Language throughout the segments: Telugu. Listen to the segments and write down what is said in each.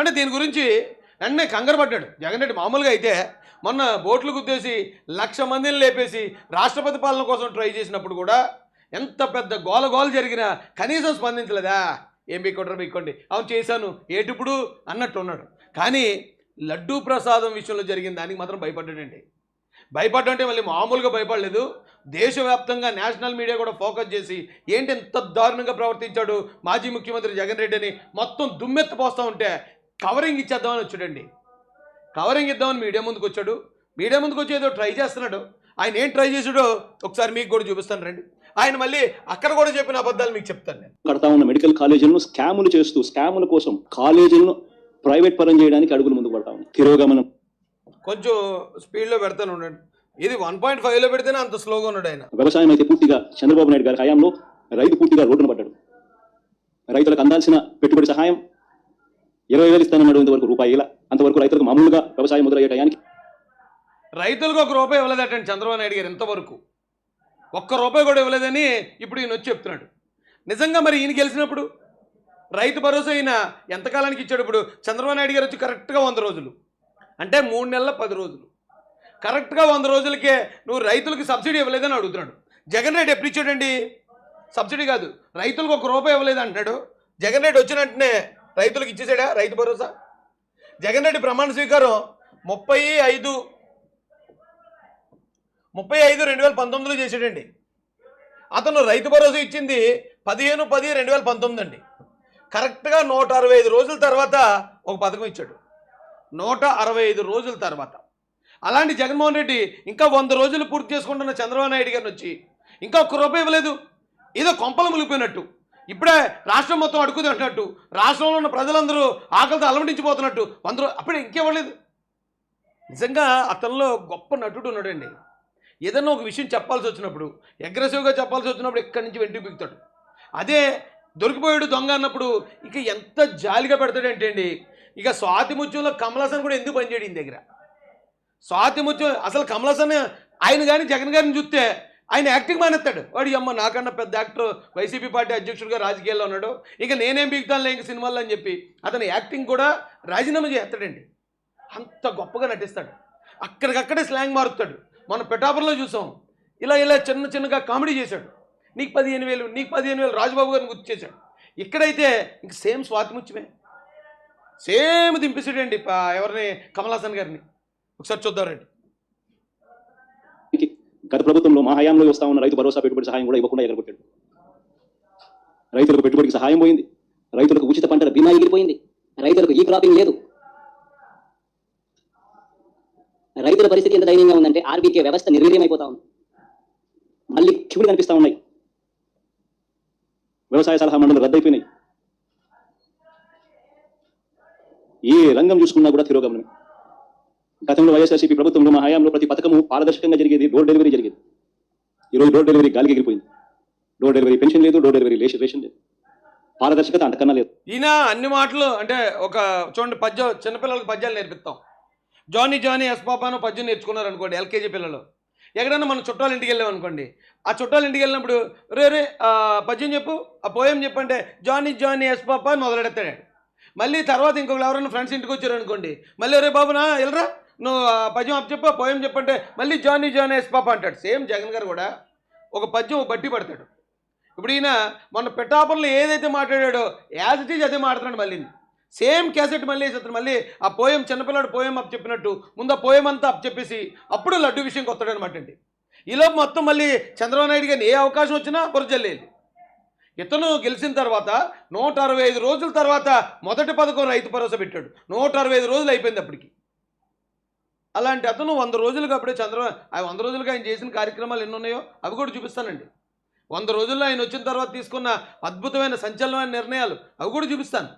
అంటే దీని గురించి వెంటనే కంగారు పడ్డాడు. జగన్ రెడ్డి మామూలుగా అయితే మొన్న బోట్లు గుద్దేసి లక్ష మందిని లేపేసి రాష్ట్రపతి పాలన కోసం ట్రై చేసినప్పుడు కూడా ఎంత పెద్ద గోల గోల జరిగినా కనీసం స్పందించలేదా? ఏం బిక్కొంటారు బిక్కోండి. అవును చేశాను. ఏటిప్పుడు? అన్నట్టు ఉన్నాడు. కానీ లడ్డూ ప్రసాదం విషయంలో జరిగిన దానికి మాత్రం భయపడ్డాడండి. భయపడ్డంటే మళ్ళీ మామూలుగా భయపడలేదు. దేశవ్యాప్తంగా నేషనల్ మీడియా కూడా ఫోకస్ చేసి ఏంటి ఎంత దారుణంగా ప్రవర్తించాడు మాజీ ముఖ్యమంత్రి జగన్ రెడ్డి అని మొత్తం దుమ్మెత్తిపోస్తూ ఉంటే కవరింగ్ ఇచ్చేద్దామని వచ్చాడండి. కవరింగ్ ఇద్దామని మీడియా ముందుకు వచ్చాడు. మీడియా ముందుకు వచ్చి ఏదో ట్రై చేస్తున్నాడు. ఆయన ఏం ట్రై చేసాడో ఒకసారి మీకు కూడా చూపిస్తాను రండి. ఆయన మళ్ళీ అక్కడ కూడా చెప్పిన అబద్ధాలు మీకు చెప్తాను నేను. కడతా ఉన్న మెడికల్ కాలేజీలను స్కాములు చేస్తూ స్కాముల కోసం కాలేజీలను ప్రైవేట్ పరం చేయడానికి అడుగులు ముందుకు పడతా ఉన్నాయి తిరోగమనం. కొంచెం స్పీడ్లో పెడతాను ఉండండి. ఇది వన్ పాయింట్ ఫైవ్లో పెడితేనే అంత స్లోగా ఉన్నాడు ఆయన. వ్యవసాయం అయితే పూర్తిగా చంద్రబాబు నాయుడు గారి హయాంలో రైతు పూర్తిగా రోడ్డున పడ్డాడు. రైతులకు అందాల్సిన పెట్టుబడి సహాయం ఇరవై వేలు ఇస్తానన్నాడు ఇంతవరకు రూపాయి ఇలా అంతవరకు రైతులకు మామూలుగా వ్యవసాయం మొదలయ్యే టయానికి రైతులకు ఒక రూపాయి ఇవ్వలేదటండి చంద్రబాబు నాయుడు గారు ఇంతవరకు. ఒక్క రూపాయి కూడా ఇవ్వలేదని ఇప్పుడు ఈయన వచ్చి చెప్తున్నాడు. నిజంగా మరి ఈయన గెలిచినప్పుడు? రైతు భరోసా ఈయన ఎంతకాలానికి ఇచ్చాడు ఇప్పుడు? చంద్రబాబు నాయుడు గారు వచ్చి కరెక్ట్గా వంద రోజులు. అంటే మూడు నెలల పది రోజులు. కరెక్ట్గా వంద రోజులకే నువ్వు రైతులకు సబ్సిడీ ఇవ్వలేదని అడుగుతున్నాడు. జగన్ రెడ్డి ఎప్పుడు ఇచ్చాడండి? సబ్సిడీ కాదు. రైతులకు ఒక రూపాయి ఇవ్వలేదు అంటున్నాడు. జగన్ రెడ్డి వచ్చిన వెంటనే రైతులకు ఇచ్చేసాడా? రైతు భరోసా? జగన్ రెడ్డి ప్రమాణ స్వీకారం ముప్పై ఐదు ముప్పై ఐదు రెండు వేల పంతొమ్మిదిలో చేసాడండి అతను రైతు భరోసా ఇచ్చింది పదిహేను పది రెండు వేల పంతొమ్మిది అండి. కరెక్ట్గా నూట అరవై ఐదు రోజుల తర్వాత ఒక పథకం ఇచ్చాడు. నూట అరవై ఐదు రోజుల తర్వాత. అలాంటి జగన్మోహన్ రెడ్డి ఇంకా వంద రోజులు పూర్తి చేసుకుంటున్న చంద్రబాబు నాయుడు గారిని వచ్చి ఇంకా ఒక్క రూపాయి ఇవ్వలేదు. ఏదో కొంపలు ములిపోయినట్టు ఇప్పుడే రాష్ట్రం మొత్తం అడుగుది అంటున్నట్టు. రాష్ట్రంలో ఉన్న ప్రజలందరూ ఆకలితో అలమటించిపోతున్నట్టు. అందరూ అప్పుడే ఇంకేవ్వలేదు. నిజంగా అతనిలో గొప్ప నటుడు ఉన్నాడండి. ఏదైనా ఒక విషయం చెప్పాల్సి వచ్చినప్పుడు అగ్రెసివ్గా చెప్పాల్సి వచ్చినప్పుడు ఎక్కడి నుంచి వెంటనే బిగుతాడు అదే దొరికిపోయాడు దొంగ అన్నప్పుడు ఇక ఎంత జాలిగా పెడతాడంటే అండి ఇక స్వాతి ముత్యంలో కమలాసన్ కూడా ఎందుకు పనిచేయడం దగ్గర? స్వాతి ముత్యం అసలు కమలాసన్ ఆయన కానీ జగన్ గారిని చూస్తే ఆయన యాక్టింగ్ మానేస్తాడు వాడు అమ్మ నాకన్నా పెద్ద యాక్టర్ వైసీపీ పార్టీ అధ్యక్షుడిగా రాజకీయాల్లో ఉన్నాడు. ఇంకా నేనేం బిగుతాను ఇంక సినిమాల్లో అని చెప్పి అతని యాక్టింగ్ కూడా రాజీనామా చేస్తాడండి అంత గొప్పగా నటిస్తాడు. అక్కడికక్కడే స్లాంగ్ మారుతాడు మన పెటాపురంలో చూసాం. ఇలా ఇలా చిన్న చిన్నగా కామెడీ చేశాడు. నీకు పదిహేను వేలు నీకు పదిహేను వేలు రాజబాబు గారిని గుర్తు చేశాడు. ఇక్కడైతే ఇంక సేమ్ స్వాతిముత్యమే సేమ్ దింపేసాడండి ఎవరిని? కమలాసన్ గారిని. ఒకసారి చూద్దాం రండి. గత ప్రభుత్వంలో మా హయాంలో వస్తా ఉన్న రైతు భరోసా పెట్టుబడి సహాయం కూడా ఇవ్వకుండా ఎగరగొట్టాడు. రైతులకు పెట్టుబడికి సహాయం పోయింది. రైతులకు ఉచిత పంటల బీమా ఎగిరిపోయింది. రైతులకు ఈ క్రాపింగ్ లేదు. రైతుల పరిస్థితి ఎంత దయనీయంగా ఉందంటే ఆర్బీకే వ్యవస్థ నిర్వీర్యమైపోతా ఉంది. మళ్ళీ క్యూలు కనిపిస్తూ ఉన్నాయి. వ్యవసాయ సలహా మండలి రద్దయిపోయినాయి. ఏ రంగం చూసుకున్నా కూడా తిరోగమనమే. గతంలో వైఎస్ఆర్సీపీ ప్రభుత్వంలో మా హయాంలో ప్రతి పథకము పారదర్శకంగా జరిగేది డోర్ డెలివరీ జరిగేది. ఈరోజు డోర్ డెలివరీ గాలికి ఎగిరిపోయింది. డోర్ డెలివరీ పెన్షన్ లేదు డోర్ డెలివరీ లేచి రేషన్ లేదు. పారదర్శకత అంతకన్నా లేదు. ఈయన అన్ని మాటలు అంటే ఒక చూడండి పద్యం చిన్నపిల్లలకు పద్యాలు నేర్పిస్తాం. జానీ జానీ ఎస్ పాపాను పద్యం నేర్చుకున్నారు అనుకోండి ఎల్కేజీ పిల్లలు. ఎక్కడైనా మన చుట్టాలు ఇంటికి వెళ్ళాం అనుకోండి ఆ చుట్టాలు ఇంటికి వెళ్ళినప్పుడు రే రే పద్యం చెప్పు ఆ పోయం చెప్పంటే జానీ జానీ ఎస్ పాప అని మొదలెడతాడు. మళ్ళీ తర్వాత ఇంకొకరు ఎవరైనా ఫ్రెండ్స్ ఇంటికి వచ్చారు అనుకోండి మళ్ళీ రే బాబునా వెళ్ళరా నువ్వు ఆ పద్యం అప్ పోయం చెప్పంటే మళ్ళీ జానీ జానీ ఎస్ పాప అంటాడు. సేమ్ జగన్ గారు కూడా ఒక పద్యం ఒక బట్టి పడతాడు. ఇప్పుడు ఈయన మొన్న పిఠాపురంలో ఏదైతే మాట్లాడాడో యాజ్ ఇట్ ఈజ్ అదే మాట్లాడుతున్నాడు మళ్ళీ. సేమ్ క్యాసెట్ మళ్ళీ వేసేస్తాడు. మళ్ళీ ఆ పోయం చిన్నపిల్లాడు పోయం అప్ చెప్పినట్టు ముందు ఆ పోయం అంతా అప్ చెప్పేసి అప్పుడు లడ్డు విషయంకి వస్తాడు అనమాట అండి ఈలోపు మొత్తం మళ్ళీ చంద్రబాబు నాయుడు గారిని ఏ అవకాశం వచ్చినా బురజల్లేదు ఇతను గెలిచిన తర్వాత నూట అరవై ఐదు రోజుల తర్వాత మొదటి పథకం రైతు భరోసా పెట్టాడు. నూట అరవై ఐదు రోజులు అయిపోయింది అప్పటికి. అలాంటి అతను వంద రోజులుగా అప్పుడే చంద్రబాబు ఆ వంద రోజులుగా ఆయన చేసిన కార్యక్రమాలు ఎన్ని ఉన్నాయో అవి కూడా చూపిస్తానండి. వంద రోజుల్లో ఆయన వచ్చిన తర్వాత తీసుకున్న అద్భుతమైన సంచలనమైన నిర్ణయాలు అవి కూడా చూపిస్తాను.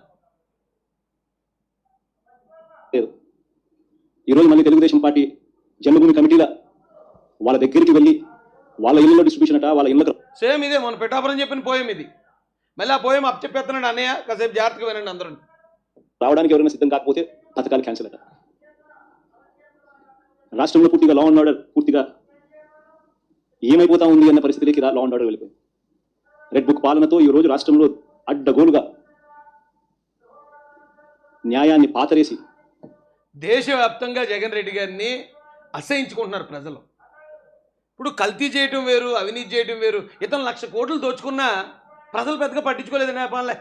లేదు. ఈరోజు మళ్ళీ తెలుగుదేశం పార్టీ జన్మభూమి కమిటీల వాళ్ళ దగ్గరికి వెళ్ళి వాళ్ళ ఇళ్ళలో డిస్ట్రిబ్యూషన్ అట వాళ్ళ ఇళ్ళకి సేమ్ ఇదే మన పిఠాపురం చెప్పిన పోయం ఇది. మళ్ళీ ఆ పోయం అప్ చెప్పేస్తున్నాడు అన్నయ్య కాసేపు జాగ్రత్తగా వినండి అందరూ. రావడానికి ఎవరైనా సిద్ధం కాకపోతే పథకాలు క్యాన్సిల్ అట రాష్ట్రంలో పూర్తిగా లా అండ్ ఆర్డర్ పూర్తిగా ఏమైపోతా ఉంది అన్న పరిస్థితికి లా అండ్ ఆర్డర్ వెళ్ళిపోయింది. రెడ్ బుక్ పాలనతో ఈ రోజు రాష్ట్రంలో అడ్డగోలుగా న్యాయాన్ని పాతరేసి దేశవ్యాప్తంగా జగన్ రెడ్డి గారిని అసహించుకుంటున్నారు ప్రజలు. ఇప్పుడు కల్తీ చేయటం వేరు అవినీతి చేయటం వేరు ఇతను లక్ష కోట్లు దోచుకున్నా ప్రజలు పెద్దగా పట్టించుకోలేదు నేపాలే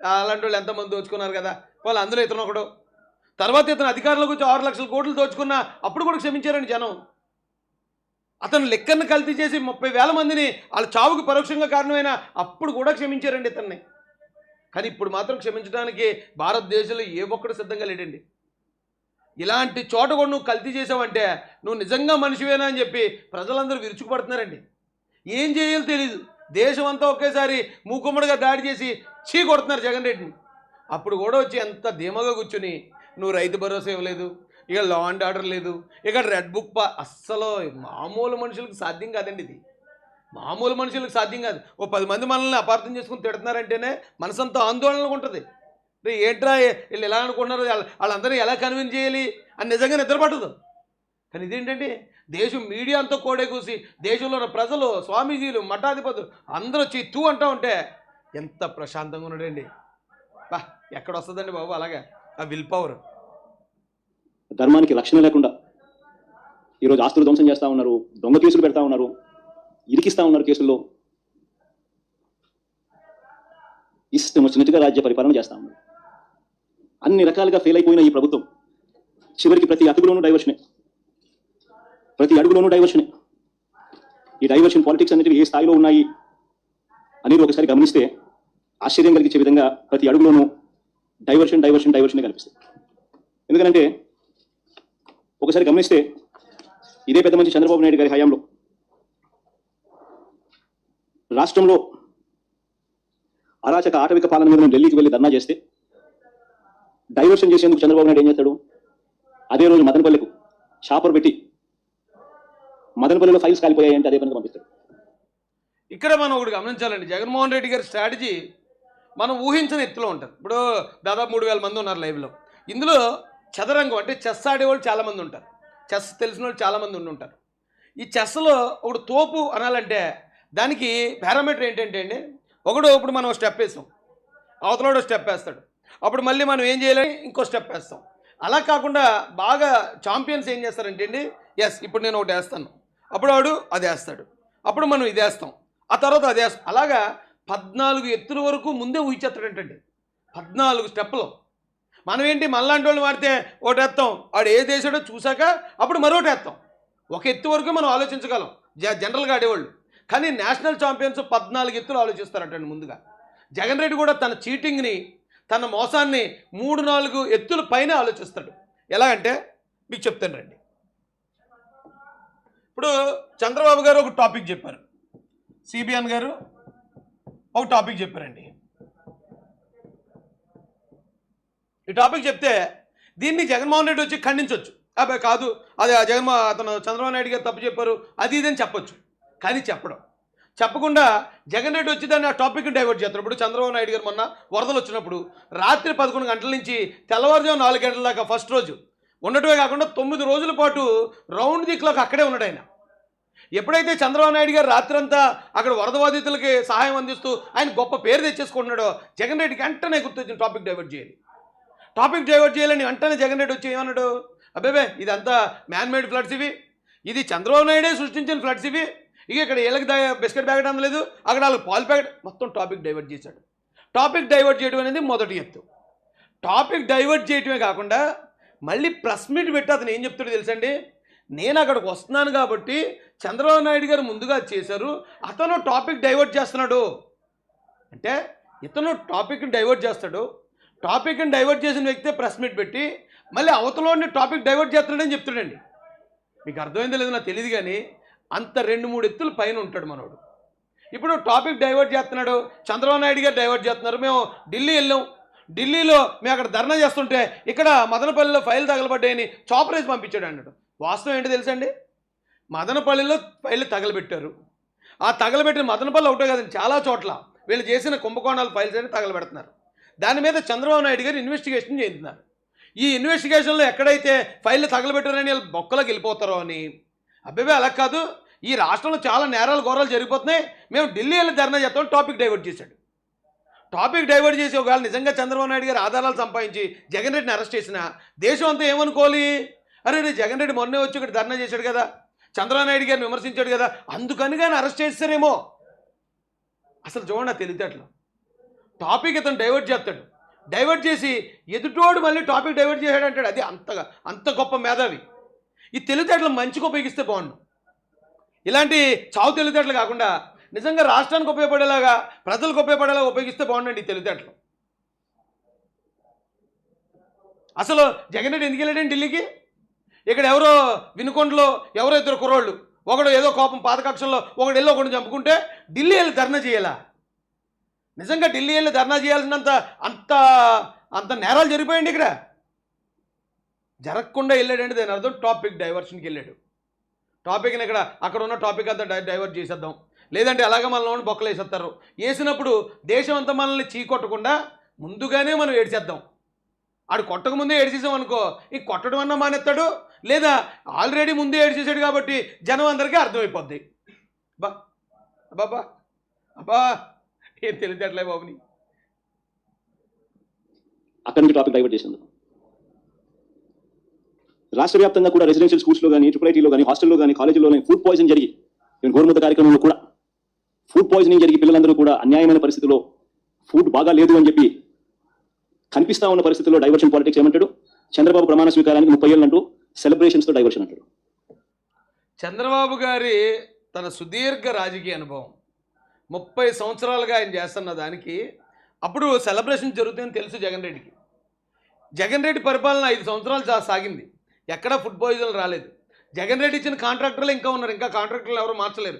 అలాంటి వాళ్ళు ఎంతమంది దోచుకున్నారు కదా? వాళ్ళు అందులో ఇతను ఒకడు తర్వాత ఇతను అధికారంలోకి వచ్చి ఆరు లక్షల కోట్లు దోచుకున్నా అప్పుడు కూడా క్షమించారండి జనం. అతను లెక్కను కల్తీ చేసి ముప్పై వేల మందిని వాళ్ళ చావుకు పరోక్షంగా కారణమైన అప్పుడు కూడా క్షమించారండి ఇతన్ని. కానీ ఇప్పుడు మాత్రం క్షమించడానికి భారతదేశంలో ఏ ఒక్కడు సిద్ధంగా లేడండి. ఇలాంటి చోట కూడా నువ్వు కల్తీ చేసావంటే నువ్వు నిజంగా మనిషివేనా అని చెప్పి ప్రజలందరూ విరుచుకుపడుతున్నారండి. ఏం చేయాలో తెలియదు దేశం అంతా ఒకేసారి మూకుమ్మడిగా దాడి చేసి చీ కొడుతున్నారు జగన్ రెడ్డిని. అప్పుడు కూడా వచ్చి ఎంత ధీమగా కూర్చుని నువ్వు రైతు భరోసా ఇవ్వలేదు ఇక లా అండ్ ఆర్డర్ లేదు ఇక రెడ్ బుక్ పా అస్సలు మామూలు మనుషులకు సాధ్యం కాదండి ఇది. మామూలు మనుషులకు సాధ్యం కాదు. ఓ పది మంది మనల్ని అపార్థం చేసుకుని తిడుతున్నారంటేనే మనసంతా ఆందోళనగా ఉంటుంది. రే ఏంట్రా వీళ్ళు ఎలా అనుకుంటున్నారు? వాళ్ళందరినీ ఎలా కన్విన్స్ చేయాలి? అని నిజంగా నిద్రపట్టదు కానీ ఇదేంటంటే దేశం మీడియా అంతా కోడే కూసి దేశంలో ఉన్న ప్రజలు స్వామీజీలు మఠాధిపతులు అందరూ వచ్చి తూ అంటూ ఉంటే ఎంత ప్రశాంతంగా ఉన్నాడండి. బా ఎక్కడ వస్తుందండి బాబు అలాగే? ఆ విల్ పవర్. ధర్మానికి రక్షణ లేకుండా ఈరోజు ఆస్తులు ధ్వంసం చేస్తూ ఉన్నారు దొంగ కేసులు పెడతా ఉన్నారు ఇరికిస్తా ఉన్నారు కేసుల్లో. ఇష్టం వచ్చినట్టుగా రాజ్య పరిపాలన చేస్తా ఉన్నారు. అన్ని రకాలుగా ఫెయిల్ అయిపోయిన ఈ ప్రభుత్వం చివరికి ప్రతి అతుకులోనూ డైవర్షనే ప్రతి అడుగులోనూ డైవర్షనే ఈ డైవర్షన్ పాలిటిక్స్ అనేవి ఏ స్థాయిలో ఉన్నాయి అనేది ఒకసారి గమనిస్తే ఆశ్చర్యం కలిగించే విధంగా ప్రతి అడుగులోనూ డైవర్షన్ డైవర్షన్ డైవర్షన్ కనిపిస్తుంది. ఎందుకంటే ఒకసారి గమనిస్తే ఇదే పెద్ద మంచి చంద్రబాబు నాయుడు గారి హయాంలో రాష్ట్రంలో అరాచక ఆటవిక పాలన మీద ఢిల్లీకి వెళ్ళి ధర్నా చేస్తే డైవర్షన్ చేసేందుకు చంద్రబాబు నాయుడు ఏం చేస్తాడు? అదే రోజు మదనపల్లెకు షాపర్ పెట్టి మదనపల్లిలో ఫైల్స్ కాలిపోయాయంటే అదే పనికి పంపిస్తాడు. ఇక్కడ మనం ఒకటి గమనించాలండి. జగన్మోహన్ రెడ్డి గారి స్ట్రాటజీ మనం ఊహించని ఎత్తులో ఉంటుంది ఇప్పుడు దాదాపు మూడు వేల మంది ఉన్నారు లైవ్లో. ఇందులో చదరంగం అంటే చెస్ ఆడేవాళ్ళు చాలామంది ఉంటారు. చెస్ తెలిసిన వాళ్ళు చాలామంది ఉండి ఉంటారు. ఈ చెస్లో ఒకడు తోపు అనాలంటే దానికి పారామీటర్ ఏంటంటే అండి ఒకడు ఇప్పుడు మనం స్టెప్ వేసాం. అవతలోడు స్టెప్ వేస్తాడు. అప్పుడు మళ్ళీ మనం ఏం చేయాలి? ఇంకో స్టెప్ వేస్తాం. అలా కాకుండా బాగా ఛాంపియన్స్ ఏం చేస్తారంటే అండి ఎస్ ఇప్పుడు నేను ఒకటి వేస్తాను. అప్పుడు వాడు అది వేస్తాడు. అప్పుడు మనం ఇది వేస్తాం. ఆ తర్వాత అది వేస్తాం. అలాగా పద్నాలుగు ఎత్తుల వరకు ముందే ఊహించేస్తాడంటండి. పద్నాలుగు స్టెప్పులు. మనం ఏంటి మనలాంటి వాళ్ళు వాడితే ఒకటి వేస్తాం వాడు ఏ దేశాడో చూశాక అప్పుడు మరొకటి వేస్తాం ఒక ఎత్తు వరకు మనం ఆలోచించగలం. జ జనరల్గా ఆడేవాళ్ళు. కానీ నేషనల్ ఛాంపియన్స్ పద్నాలుగు ఎత్తులు ఆలోచిస్తారంటండి ముందుగా. జగన్ రెడ్డి కూడా తన చీటింగ్ని తన మోసాన్ని మూడు నాలుగు ఎత్తుల పైన ఆలోచిస్తాడు. ఎలా అంటే మీకు చెప్తాను రండి. ఇప్పుడు చంద్రబాబు గారు ఒక టాపిక్ చెప్పారు. సిబిఎన్ గారు ఒక టాపిక్ చెప్పారండి. ఈ టాపిక్ చెప్తే దీన్ని జగన్మోహన్ రెడ్డి వచ్చి ఖండించవచ్చు అబ్బాయి కాదు అది ఆ జగన్మో అతను చంద్రబాబు నాయుడు గారు తప్పు చెప్పారు అది ఇది అని చెప్పొచ్చు. కానీ చెప్పడం. చెప్పకుండా జగన్ రెడ్డి వచ్చి దాన్ని ఆ టాపిక్ డైవర్ట్ చేస్తారు. ఇప్పుడు చంద్రబాబు నాయుడు గారు మొన్న వరదలు వచ్చినప్పుడు రాత్రి పదకొండు గంటల నుంచి తెల్లవారుజాము నాలుగు గంటల దాకా ఫస్ట్ రోజు ఉండటమే కాకుండా తొమ్మిది రోజుల పాటు రౌండ్ ది క్లాక్ అక్కడే ఉన్నాడు ఆయన. ఎప్పుడైతే చంద్రబాబు నాయుడు గారు రాత్రంతా అక్కడ వరద బాధితులకి సహాయం అందిస్తూ ఆయన గొప్ప పేరు తెచ్చేసుకుంటున్నాడో జగన్ రెడ్డికి వెంటనే గుర్తొచ్చిన టాపిక్ డైవర్ట్ చేయాలి. టాపిక్ డైవర్ట్ చేయాలని వెంటనే జగన్ రెడ్డి వచ్చి ఏమన్నాడు? అబ్బాబే ఇదంతా మ్యాన్ మేడ్ ఫ్లడ్స్ ఇవి. ఇది చంద్రబాబు నాయుడే సృష్టించిన ఫ్లడ్స్ ఇవి. ఇక ఇక్కడ వీళ్ళకి దా బిస్కెట్ ప్యాకెట్ అందలేదు. అక్కడ వాళ్ళకి పాలు ప్యాకెట్ మొత్తం టాపిక్ డైవర్ట్ చేశాడు. టాపిక్ డైవర్ట్ చేయడం అనేది మొదటి ఎత్తు. టాపిక్ డైవర్ట్ చేయటమే కాకుండా మళ్ళీ ప్రెస్ మీట్ పెట్టి అతను ఏం చెప్తాడో తెలుసండి నేను అక్కడికి వస్తున్నాను కాబట్టి చంద్రబాబు నాయుడు గారు ముందుగా చేశారు. అతను టాపిక్ డైవర్ట్ చేస్తున్నాడు. అంటే ఇతను టాపిక్ని డైవర్ట్ చేస్తాడు. టాపిక్ని డైవర్ట్ చేసిన వ్యక్తే ప్రెస్ మీట్ పెట్టి మళ్ళీ అవతలోని టాపిక్ డైవర్ట్ చేస్తున్నాడని చెప్తాడండి మీకు అర్థమైందో లేదో నాకు తెలియదు కానీ అంత రెండు మూడు ఎత్తులు పైన ఉంటాడు మనోడు. ఇప్పుడు టాపిక్ డైవర్ట్ చేస్తున్నాడు. చంద్రబాబు నాయుడు గారు డైవర్ట్ చేస్తున్నారు. మేము ఢిల్లీ వెళ్ళాం. ఢిల్లీలో మేము అక్కడ ధర్నా చేస్తుంటే ఇక్కడ మదనపల్లిలో ఫైల్ తగలబడ్డాయని చాపరేజ్ పంపించాడు అన్నాడు. వాస్తవం ఏంటో తెలుసండి? మదనపల్లిలో ఫైళ్ళు తగలబెట్టారు. ఆ తగలబెట్టిన మదనపల్లి ఒకటే కదండి చాలా చోట్ల వీళ్ళు చేసిన కుంభకోణాలు ఫైల్స్ అని తగలబెడుతున్నారు. దాని మీద చంద్రబాబు నాయుడు గారు ఇన్వెస్టిగేషన్ చేస్తున్నారు. ఈ ఇన్వెస్టిగేషన్లో ఎక్కడైతే ఫైళ్ళు తగలబెట్టారని వీళ్ళు బొక్కలోకి వెళ్ళిపోతారో అని. అబ్బాయి అలా కాదు. ఈ రాష్ట్రంలో చాలా నేరాలు ఘోరాలు జరిగిపోతున్నాయి. మేము ఢిల్లీ వెళ్ళి ధర్నా చేస్తాం టాపిక్ డైవర్ట్ చేశాడు. టాపిక్ డైవర్ట్ చేసి ఒకవేళ నిజంగా చంద్రబాబు నాయుడు గారు ఆధారాలు సంపాదించి జగన్ రెడ్డిని అరెస్ట్ చేసిన దేశం అంతా ఏమనుకోవాలి? అరే రే జగన్ రెడ్డి మొన్నే వచ్చి ఇక్కడ ధర్నా చేశాడు కదా. చంద్రబాబు నాయుడు గారిని విమర్శించాడు కదా. అందుకని కానీ అరెస్ట్ చేస్తారేమో. అసలు చూడండి తెలివితేటలు. టాపిక్ ఇతను డైవర్ట్ చేస్తాడు. డైవర్ట్ చేసి ఎదుటోడు మళ్ళీ టాపిక్ డైవర్ట్ చేశాడు అంటాడు. అది అంతగా అంత గొప్ప మేధావి. ఈ తెలివితేటలు మంచిగా ఉపయోగిస్తే బాగుండు. ఇలాంటి చావు తెలివితేటలు కాకుండా నిజంగా రాష్ట్రానికి ఉపయోగపడేలాగా ప్రజలకు ఉపయోగపడేలాగా ఉపయోగిస్తే బాగుండండి ఈ తెలివితేటలు. అసలు జగన్ రెడ్డి ఎందుకు వెళ్ళాడండి ఢిల్లీకి? ఇక్కడ ఎవరో వినుకొండలో ఎవరో ఇద్దరు కుర్రోళ్ళు. ఒకడు ఏదో కోపం పాతకక్షంలో ఒకడు వెళ్ళి ఒకడు చంపుకుంటే ఢిల్లీ వెళ్ళి ధర్నా చేయాలా? నిజంగా ఢిల్లీ వెళ్ళి ధర్నా చేయాల్సినంత అంత అంత నేరాలు జరిగిపోయండి ఇక్కడ. జరగకుండా వెళ్ళాడంటే దాని అర్థం టాపిక్ డైవర్షన్కి వెళ్ళాడు. టాపిక్ని ఇక్కడ అక్కడ ఉన్న టాపిక్ అంతా డై డైవర్ట్ చేసేద్దాం. లేదంటే అలాగే మనల్ని బొక్కలు వేసేస్తారు. వేసినప్పుడు దేశం అంతా మనల్ని చీకొట్టకుండా ముందుగానే మనం ఏడ్చేద్దాం. ఆడు కొట్టక ముందే ఏడ్చేసాం అనుకో ఈ కొట్టడం అన్నా మానేస్తాడు లేదా ఆల్రెడీ ముందే ఏడ్చేసాడు కాబట్టి జనం అందరికీ అర్థమైపోద్ది. బా బాబా అబ్బా ఏం తెలియట్లే బాబుని అక్కడి నుంచి టాపిక్ డైవర్ట్ చేసింది రాష్ట్ర వ్యాప్తంగా కూడా రెసిడెన్షియల్ స్కూల్స్లో కానీ ట్రిపుల్ ఐటీలో కానీ హాస్టల్లో కానీ కాలేజీలో కానీ ఫుడ్ పాయిజన్ జరిగి నేను గోరుముద్ద కార్యక్రమంలో కూడా ఫుడ్ పాయిజనింగ్ జరిగి పిల్లలందరూ కూడా అన్యాయమైన పరిస్థితిలో ఫుడ్ బాగా లేదు అని చెప్పి కనిపిస్తా ఉన్న పరిస్థితుల్లో డైవర్షన్ పాలిటిక్స్ ఏమంటాడు? చంద్రబాబు ప్రమాణ స్వీకారానికి ముప్పై ఏళ్ళు అంటూ సెలబ్రేషన్స్తో డైవర్షన్ అంటారు చంద్రబాబు గారి తన సుదీర్ఘ రాజకీయ అనుభవం. ముప్పై సంవత్సరాలుగా ఆయన చేస్తున్న దానికి అప్పుడు సెలబ్రేషన్ జరుగుతుందని తెలుసు జగన్ రెడ్డికి. జగన్ రెడ్డి పరిపాలన ఐదు సంవత్సరాలు సాగింది. ఎక్కడా ఫుడ్ పాయిజన్ రాలేదు. జగన్ రెడ్డి ఇచ్చిన కాంట్రాక్టర్లు ఇంకా ఉన్నారు. ఇంకా కాంట్రాక్టర్లు ఎవరు మార్చలేరు.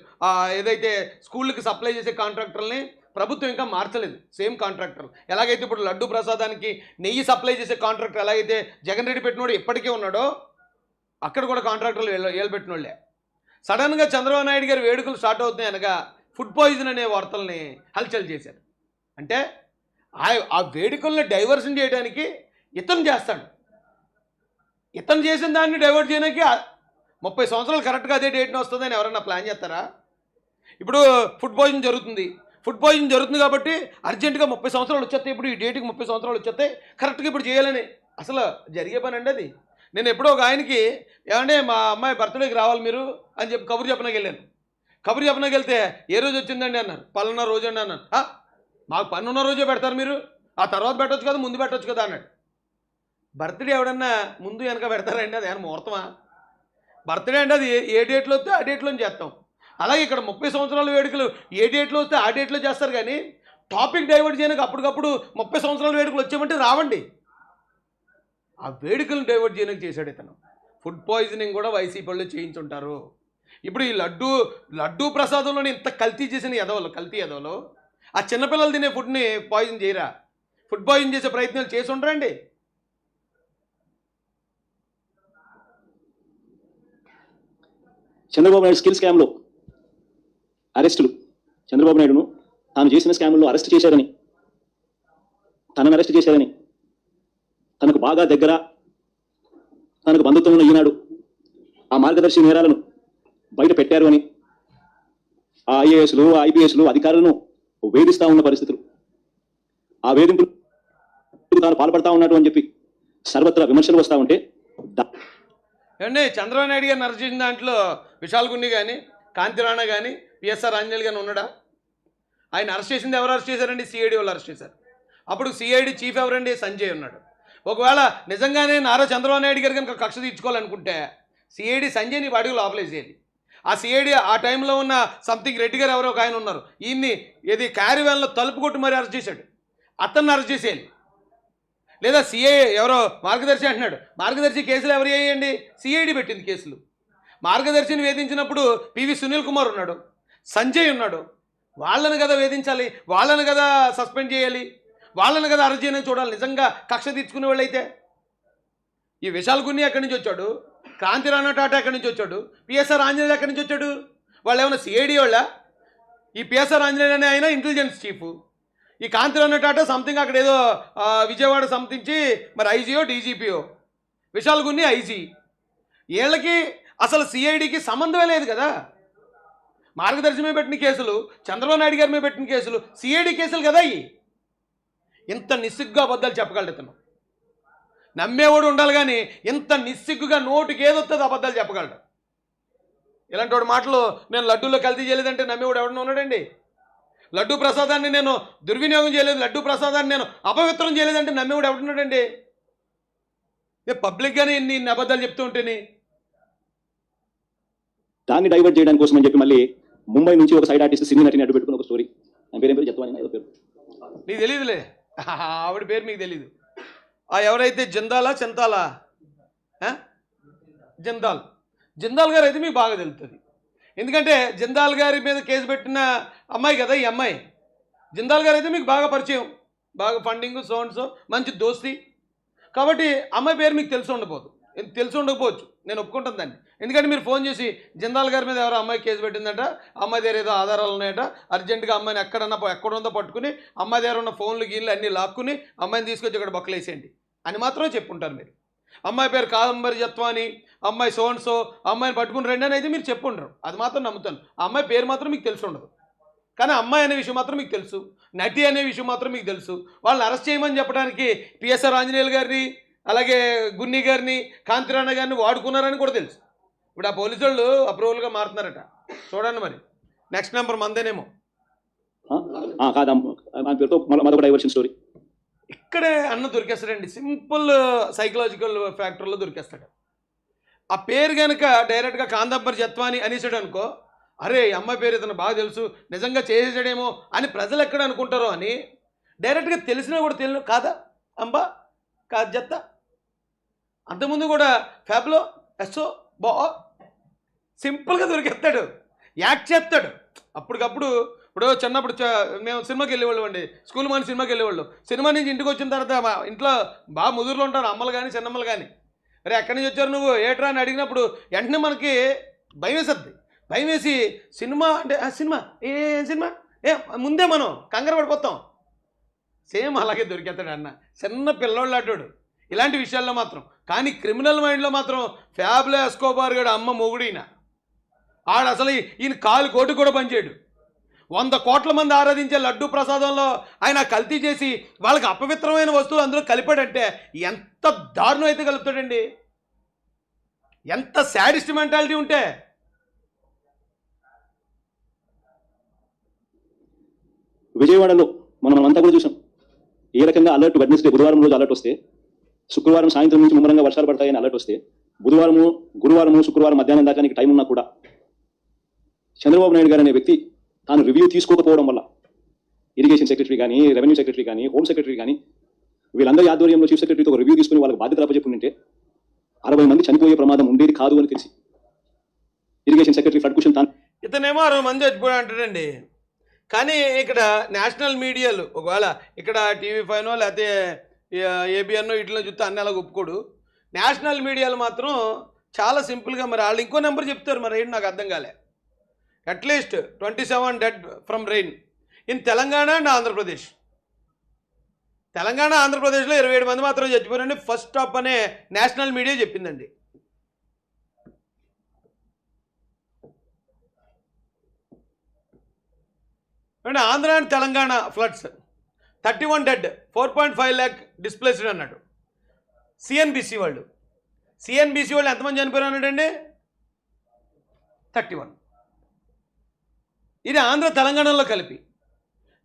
ఏదైతే స్కూళ్ళకి సప్లై చేసే కాంట్రాక్టర్ని ప్రభుత్వం ఇంకా మార్చలేదు. సేమ్ కాంట్రాక్టర్ ఎలాగైతే ఇప్పుడు లడ్డు ప్రసాదానికి నెయ్యి సప్లై చేసే కాంట్రాక్టర్ ఎలాగైతే జగన్ రెడ్డి పెట్టినోడు ఇప్పటికే ఉన్నాడో అక్కడ కూడా కాంట్రాక్టర్లు ఏళ్ళు వాళ్ళే సడన్గా చంద్రబాబు నాయుడు గారి వేడుకలు స్టార్ట్ అవుతున్నాయి అనగా ఫుడ్ పాయిజన్ అనే వార్తల్ని హల్చల్ చేశారు. అంటే ఆ వేడుకల్ని డైవర్షన్ చేయడానికి ఇతను చేస్తాడు. ఇతను చేసిన దాన్ని డైవర్ట్ చేయడానికి ముప్పై సంవత్సరాలు కరెక్ట్గా అదే డేట్ని వస్తుందని ఎవరైనా ప్లాన్ చేస్తారా? ఇప్పుడు ఫుడ్ పాయిజన్ జరుగుతుంది. ఫుడ్ పాయిజన్ జరుగుతుంది కాబట్టి అర్జెంటుగా ముప్పై సంవత్సరాలు వచ్చేస్తాయి. ఇప్పుడు ఈ డేట్కి ముప్పై సంవత్సరాలు వచ్చేస్తాయి. కరెక్ట్గా ఇప్పుడు చేయాలని అసలు జరిగే పని అండి అది? నేను ఎప్పుడో ఒక ఆయనకి ఏమంటే మా అమ్మాయి బర్త్డేకి రావాలి మీరు అని చెప్పి కబురు చెప్పనకి వెళ్ళాను. కబురు చెప్పనకి వెళ్తే ఏ రోజు వచ్చిందండి? అన్నారు. పలానా రోజు అండి అన్నాను మాకు పన్నున్న ఉన్న రోజే పెడతారు మీరు. ఆ తర్వాత పెట్టవచ్చు కదా ముందు పెట్టవచ్చు కదా అన్నాడు. బర్త్డే ఎవడన్నా ముందు వెనక పెడతారండి? అది ఏమన్నా ముహూర్తమా? బర్త్డే అంటే అది ఏ- ఏ డేట్లో వస్తే ఆ డేట్లో చేస్తాం. అలాగే ఇక్కడ ముప్పై సంవత్సరాల వేడుకలు ఏ డేట్లో వస్తే ఆ డేట్లో చేస్తారు కానీ టాపిక్ డైవర్ట్ చేయడానికి అప్పటికప్పుడు ముప్పై సంవత్సరాల వేడుకలు వచ్చామంటే రావండి. ఆ వేడుకలను డైవర్ట్ చేయడానికి చేశాడు ఇతను. ఫుడ్ పాయిజనింగ్ కూడా వైసీపీ వాళ్ళు చేయించుంటారు. ఇప్పుడు ఈ లడ్డు లడ్డు ప్రసాదంలోని ఇంత కల్తీ చేసిన ఎదవలు కల్తీ ఎదవలు ఆ చిన్నపిల్లలు తినే ఫుడ్ని పాయిజన్ చేయరా? ఫుడ్ పాయిజన్ చేసే ప్రయత్నాలు చేసి ఉండరండి చంద్రబాబు నాయుడు స్కిల్ స్కామ్లో అరెస్టులు. చంద్రబాబు నాయుడును తాను చేసిన స్కామ్లో అరెస్ట్ చేశారని తనను అరెస్ట్ చేశారని తనకు బాగా దగ్గర తనకు బంధుత్వం ఉన్న ఈనాడు ఆ మార్గదర్శి నేరాలను బయట పెట్టారు అని ఆ ఐఏఎస్లు ఐపీఎస్లు అధికారులను వేధిస్తా ఉన్న పరిస్థితులు. ఆ వేధింపులు తాను పాల్పడతా ఉన్నాడు అని చెప్పి సర్వత్రా విమర్శలు వస్తూ ఉంటే దా- ఏమండి చంద్రబాబు నాయుడు గారిని అరెస్ట్ చేసిన దాంట్లో విశాల్ గుండి కానీ కాంతిరాణ కానీ పిఎస్ఆర్ ఆంజనేయులు కానీ ఉన్నాడా? ఆయన అరెస్ట్ చేసింది ఎవరు అరెస్ట్ చేశారండి? సిఐడి వాళ్ళు అరెస్ట్ చేశారు. అప్పుడు సిఐడి చీఫ్ ఎవరండి? సంజయ్ ఉన్నాడు. ఒకవేళ నిజంగానే నారా చంద్రబాబు నాయుడు గారు కనుక కక్ష తీర్చుకోవాలనుకుంటే సిఐడి సంజయ్ని వాడికి లోపలేసేది. ఆ సిఐడి ఆ టైంలో ఉన్న సంథింగ్ రెడ్డి గారు ఎవరో ఒక ఆయన ఉన్నారు. ఈయన్ని ఏది క్యారీవ్యాన్లో తలుపు కొట్టి మరి అరెస్ట్ చేశాడు. అతన్ని అరెస్ట్ చేసేయాలి. లేదా సిఐ ఎవరో మార్గదర్శి అంటున్నాడు. మార్గదర్శి కేసులు ఎవరు వేయండి? సిఐడి పెట్టింది కేసులు. మార్గదర్శిని వేధించినప్పుడు పివి సునీల్ కుమార్ ఉన్నాడు. సంజయ్ ఉన్నాడు. వాళ్ళని కదా వేధించాలి? వాళ్ళని కదా సస్పెండ్ చేయాలి? వాళ్ళని కదా అరెస్ట్ చేయని చూడాలి. నిజంగా కక్ష తీర్చుకునే వాళ్ళైతే. ఈ విశాల్ గున్ని ఎక్కడి నుంచి వచ్చాడు? క్రాంతి రాణా టాటా ఎక్కడి నుంచి వచ్చాడు? పిఎస్ఆర్ ఆంజనేయులు ఎక్కడి నుంచి వచ్చాడు? వాళ్ళు ఏమైనా సిఐడి వాళ్ళ? ఈ పిఎస్ఆర్ ఆంజనేయులు అనే ఆయన ఇంటెలిజెన్స్ చీఫ్ ఈ కాంతి రాణా టాటా సంథింగ్ అక్కడ ఏదో విజయవాడ సంథించి మరి ఐజీఓ డీజీపీఓ విశాల్ గున్ని ఐజీ. వీళ్ళకి అసలు సిఐడికి సంబంధమే లేదు కదా. మార్గదర్శి మీద పెట్టిన కేసులు చంద్రబాబు నాయుడు గారి మీద పెట్టిన కేసులు సిఐడి కేసులు కదా ఇవి. ఇంత నిస్సిగ్గుగా అబద్ధాలు చెప్పగలడు ఇతను నమ్మేవాడు ఉండాలి కానీ ఇంత నిస్సిగ్గుగా నోటికి ఏదొస్తుంది అబద్ధాలు చెప్పగలడు. ఇలాంటి వాడి మాటలు నేను లడ్డూలో కల్తీ చేయలేదంటే నమ్మేవాడు ఎవడన్నా ఉన్నాడండి? లడ్డూ ప్రసాదాన్ని నేను దుర్వినియోగం చేయలేదు లడ్డూ ప్రసాదాన్ని నేను అపవిత్రం చేయలేదంటే నమ్మేవాడు ఎవడున్నాడండి? ఏ పబ్లిక్గానే ఇన్ని ఇన్ని అబద్ధాలు చెప్తూ ఉంటేనే. దాన్ని డైవర్ట్ చేయడానికి కోసం అని చెప్పి మళ్ళీ ముంబై నుంచి ఒక సైడ్ ఆర్టిస్ట్ సినీ నటిని అడ్డు పెట్టుకుని ఒక స్టోరీ. నా పేరు ఏం పేరు ఏదో పేరు. నీకు తెలియదులే ఆవిడ పేరు మీకు తెలీదు. ఆ ఎవరైతే జిందాలా చింతాలా? జిందాల్. జిందాల్ గారు అయితే మీకు బాగా తెలుస్తుంది ఎందుకంటే జిందాల్ గారి మీద కేసు పెట్టిన అమ్మాయి కదా ఈ అమ్మాయి. జిందాల్ గారు అయితే మీకు బాగా పరిచయం. బాగా ఫండింగ్ సోన్స్ మంచి దోస్తి. కాబట్టి అమ్మాయి పేరు మీకు తెలిసి ఉండబోదు. తెలిసి ఉండకపోవచ్చు. నేను ఒప్పుకుంటాను దాన్ని. ఎందుకంటే మీరు ఫోన్ చేసి జిందాల్ గారి మీద ఎవరో అమ్మాయి కేసు పెట్టిందంట అమ్మాయి దగ్గర ఏదో ఆధారాలు ఉన్నాయట అర్జెంటుగా అమ్మాయిని ఎక్కడన్నా ఎక్కడుందో పట్టుకుని అమ్మాయి దగ్గర ఉన్న ఫోన్లు గీళ్ళు అన్నీ లాక్కుని అమ్మాయిని తీసుకొచ్చి ఇక్కడ బొక్కలేసేయండి అని మాత్రమే చెప్పుంటారు మీరు. అమ్మాయి పేరు కాదంబరి జత్వాని అమ్మాయి సోన్సో అమ్మాయిని పట్టుకుని రండి అని అయితే మీరు చెప్పుండరు. అది మాత్రం నమ్ముతాను. ఆ అమ్మాయి పేరు మాత్రం మీకు తెలిసి ఉండదు. కానీ అమ్మాయి అనే విషయం మాత్రం మీకు తెలుసు. నటి అనే విషయం మాత్రం మీకు తెలుసు. వాళ్ళని అరెస్ట్ చేయమని చెప్పడానికి పిఎస్ఆర్ ఆంజనేయులు గారిని అలాగే గున్ని గారిని కాంతిరాణ గారిని వాడుకున్నారని కూడా తెలుసు. ఇప్పుడు ఆ పోలీసు వాళ్ళు అప్రూవల్గా మారుతున్నారట. చూడండి మరి. నెక్స్ట్ నెంబర్ మందేనేమో. డైవర్షన్ స్టోరీ ఇక్కడే అన్న దొరికేస్తాడండి. Simple psychological ఫ్యాక్టర్లో దొరికేస్తాడు. ఆ పేరు కనుక డైరెక్ట్గా కాందంబరి జత్వాని అనేసాడు అనుకో అరే అమ్మాయి పేరు ఇతను బాగా తెలుసు నిజంగా చేసేసాడేమో అని ప్రజలు ఎక్కడ అనుకుంటారో అని డైరెక్ట్గా తెలిసినా కూడా తెలియదు. కాదా? అంబా? కాదు జత్త? అంతకుముందు కూడా ఫ్యాబ్లో ఎస్ఓ బా సింపుల్గా దొరికేస్తాడు. యాక్ట్ చేస్తాడు. అప్పటికప్పుడు ఇప్పుడు చిన్నప్పుడు చ- మేము సినిమాకి వెళ్ళేవాళ్ళం అండి స్కూల్ మాని సినిమాకి వెళ్ళేవాళ్ళు. సినిమా నుంచి ఇంటికి వచ్చిన తర్వాత మా ఇంట్లో బాగా ముదురులో ఉంటారు అమ్మలు కానీ చిన్నమ్మలు కానీ అరే ఎక్కడి నుంచి వచ్చారు నువ్వు? ఏట్రా? అని అడిగినప్పుడు వెంటనే మనకి భయం వేసద్ది భయం వేసి సినిమా అంటే సినిమా? ఏ సినిమా? ఏ ముందే మనం కంగారు పడిపోతాం. సేమ్ అలాగే దొరికేస్తాడు అన్న. చిన్న పిల్లోళ్ళు అడ్డాడు ఇలాంటి విషయాల్లో మాత్రం కానీ క్రిమినల్ మైండ్లో మాత్రం ఫ్యాబ్లో ఎస్కోబార్ గడు అమ్మ మొగుడు ఆడ అసలు ఈయన కాలు కోటి కూడా పనిచేయడు వంద కోట్ల మంది ఆరాధించే లడ్డు ప్రసాదంలో ఆయన కల్తీ చేసి వాళ్ళకి అపవిత్రమైన వస్తువులు అందులో కలిపాడంటే ఎంత దారుణం అయితే కలుపుతాడండి. ఎంత శాడిస్ట్ మెంటాలిటీ ఉంటే. విజయవాడలో మనం అంతా కూడా చూసాం. ఏ రకంగా అలర్ట్ వెడ్నెస్డే బుధవారం రోజు అలర్ట్ వస్తే శుక్రవారం సాయంత్రం నుంచి ముమ్మరంగా వర్షాలు పడతాయని అలర్ట్ వస్తే బుధవారము గురువారము శుక్రవారం మధ్యాహ్నం దాకా నీకు టైం ఉన్నా కూడా చంద్రబాబు నాయుడు గారు అనే వ్యక్తి తాను రివ్యూ తీసుకోకపోవడం వల్ల ఇరిగేషన్ సెక్రటరీ కానీ రెవెన్యూ సెక్రటరీ కానీ హోమ్ సెక్రటరీ కానీ వీళ్ళందరి ఆధ్వర్యంలో చీఫ్ సెక్రటరీతో ఒక రివ్యూ తీసుకుని వాళ్ళకి బాధ్యత అప్పచెప్పుంటే అరవై మంది చనిపోయే ప్రమాదం ఉండేది కాదు అని తెలిసి ఇరిగేషన్ సెక్రటరీ ఫ్లడ్ క్వశ్చన్ తాను ఇతనేమో అరవై మంది చచ్చిపోయి అంటాడండి. కానీ ఇక్కడ నేషనల్ మీడియాలు ఒకవేళ ఇక్కడ టీవీ ఫైవ్నో లేకపోతే ఏబిఎన్ వీటిలో చూస్తే అన్ని అలా ఒప్పుకోడు. నేషనల్ మీడియాలు మాత్రం చాలా సింపుల్గా మరి వాళ్ళు ఇంకో నెంబర్ చెప్తారు మరి ఏంటి నాకు అర్థం కాలే. At least twenty seven dead from rain in Telangana and Andhra Pradesh. Telangana ఆంధ్రప్రదేశ్లో ఇరవై ఏడు మంది మాత్రం చచ్చిపోయారని ఫస్ట్ స్టాప్ అనే నేషనల్ మీడియా చెప్పిందండి. అంటే Andhra and Telangana floods thirty one dead four point five lakh displaced అన్నాడు. సిఎన్బిసి వాళ్ళు. సిఎన్బిసి వాళ్ళు ఎంతమంది చనిపోయారు అన్నాడండి? Thirty one. ఇది ఆంధ్ర తెలంగాణలో కలిపి.